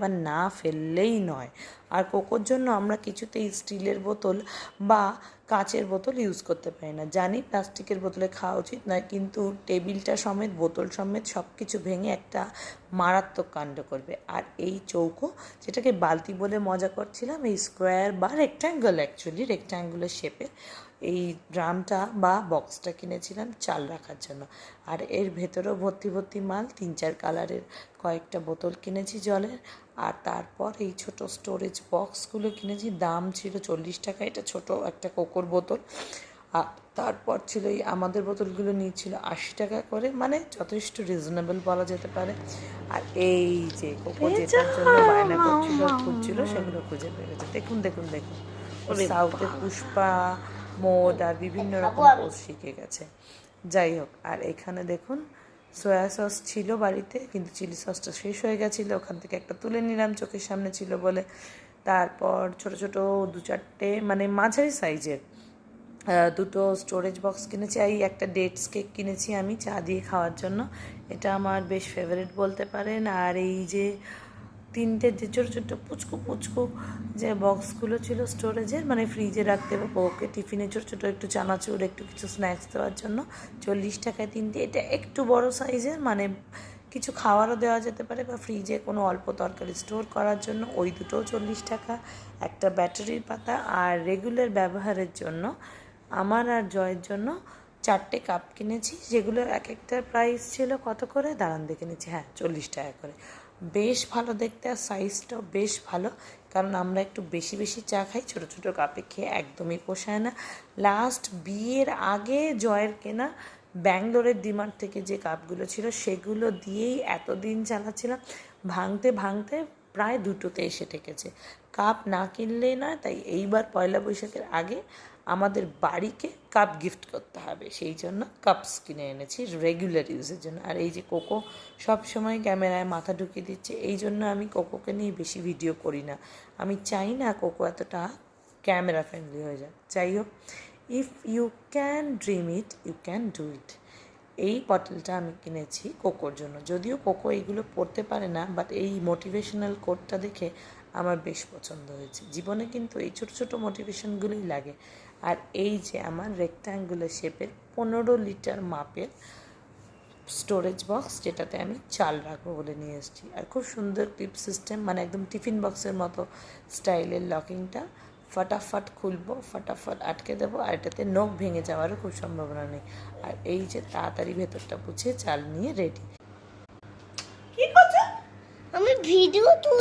এবার না ফেললেই নয়। আর কোকোর জন্য আমরা কিছুতেই স্টিলের বোতল বা কাচের বোতল ইউজ করতে পারি না। জানি প্লাস্টিকের বোতলে খাওয়া উচিত নয়, কিন্তু টেবিলটা সমেত, বোতল সমেত সব কিছু ভেঙে একটা মারাত্মক কাণ্ড করবে। আর এই চৌকো, যেটাকে বালতি বলে মজা করছিলাম, এই স্কোয়ার বা রেক্ট্যাঙ্গল অ্যাকচুয়ালি রেক্ট্যাঙ্গুলার শেপের এই ড্রামটা বা বক্সটা কিনেছিলাম চাল রাখার জন্য। আর এর ভেতরেও ভর্তি ভর্তি মাল, তিন চার কালারের কয়েকটা বোতল কিনেছি জলের। আর তারপর এই ছোট স্টোরেজ বক্সগুলো কিনেছি, দাম ছিল চল্লিশ টাকা, এটা ছোট একটা কোকোর বোতল। আর তারপর ছিল এই আমাদের বোতলগুলো নিয়েছিল আশি টাকা করে মানে যথেষ্ট রিজনেবল বলা যেতে পারে। আর এই যে কোকো যেটার জন্য বায়না করছিল খুঁজছিল সেগুলো খুঁজে পেয়েছে দেখুন দেখুন দেখুন। সাউথে পুষ্পা মোড আর বিভিন্ন রকম পোস্ট শিখে গেছে। যাই হোক আর এখানে দেখুন সয়া সস ছিল বাড়িতে কিন্তু চিলি সসটা শেষ হয়ে গেছিল। ওখান থেকে একটা তুলে নিলাম চোখের সামনে ছিল বলে। তারপর ছোট ছোট দু চারটে মানে মাঝারি সাইজের দুটো স্টোরেজ বক্স কিনেছি। এই একটা ডেটস কেক কিনেছি আমি চা দিয়ে খাওয়ার জন্য। এটা আমার বেশ ফেভারিট বলতে পারেন। আর এই যে তিনটে যে ছোটো ছোটো পুচকু পুচকু যে বক্সগুলো ছিল স্টোরেজের মানে ফ্রিজে রাখতে বা ওকে টিফিনে ছোটো ছোটো একটু চানাচুর, একটু কিছু স্ন্যাক্স দেওয়ার জন্য। চল্লিশ টাকায় তিনটে। এটা একটু বড় সাইজের মানে কিছু খাওয়ারও দেওয়া যেতে পারে বা ফ্রিজে কোনো অল্প তরকারি স্টোর করার জন্য ওই দুটোও চল্লিশ টাকা, একটা ব্যাটারির পাতা আর রেগুলার ব্যবহারের জন্য আমার আর জয়ের জন্য চারটে কাপ কিনেছি যেগুলোর এক একটার প্রাইস ছিল কত করে? দাঁড়ান দেখে নিচ্ছি হ্যাঁ চল্লিশ টাকা করে। বেশ ভালো দেখতে আর সাইজটাও বেশ ভালো, কারণ আমরা একটু বেশি বেশি চা খাই, ছোটো ছোটো কাপে খেয়ে একদমই পোষায় না। লাস্ট বিয়ের আগে জয়ের কেনা ব্যাঙ্গালোরের ডিমার্ট থেকে যে কাপগুলো ছিল, সেগুলো দিয়েই এতদিন চালাচ্ছিলাম। ভাঙতে ভাঙতে প্রায় দুটোতে এসে ঠেকেছে। কাপ না কিনলেই না তাই এইবার পয়লা বৈশাখের আগে আমাদের বাড়িকে কাপ গিফট করতে হবে। সেই জন্য কাপস কিনে এনেছি রেগুলার ইউজের জন্য। আর এই যে কোকো সব সময় ক্যামেরায় মাথা ঢুকিয়ে দিচ্ছে, এই জন্য আমি কোকোকে নিয়ে বেশি ভিডিও করি না। আমি চাই না কোকো এতটা ক্যামেরা ফ্রেন্ডলি হয়ে যাক। যাই হোক if you can dream it you can do it এই বটলটা আমি কিনেছি কোকোর জন্য। যদিও কোকো এইগুলো পড়তে পারে না বাট এই মোটিভেশনাল কোডটা দেখে আমার বেশ পছন্দ হয়েছে। জীবনে কিন্তু এই ছোটো ছোটো মোটিভেশনগুলোই লাগে। আর এই যে আমার রেক্ট্যাঙ্গুলার শেপের পনেরো লিটার মাপের স্টোরেজ বক্স যেটাতে আমি চাল রাখব বলে নিয়ে এসেছি। আর খুব সুন্দর ক্লিপ সিস্টেম মানে একদম টিফিন বক্সের মতো স্টাইলের লকিংটা ফটাফট খুলবো ফটাফট আটকে দেবো আর এটাতে নখ ভেঙে যাওয়ারও খুব সম্ভাবনা নেই। আর এই যে তাড়াতাড়ি ভেতরটা পুছে চাল নিয়ে রেডি আমি ভিডিও তুল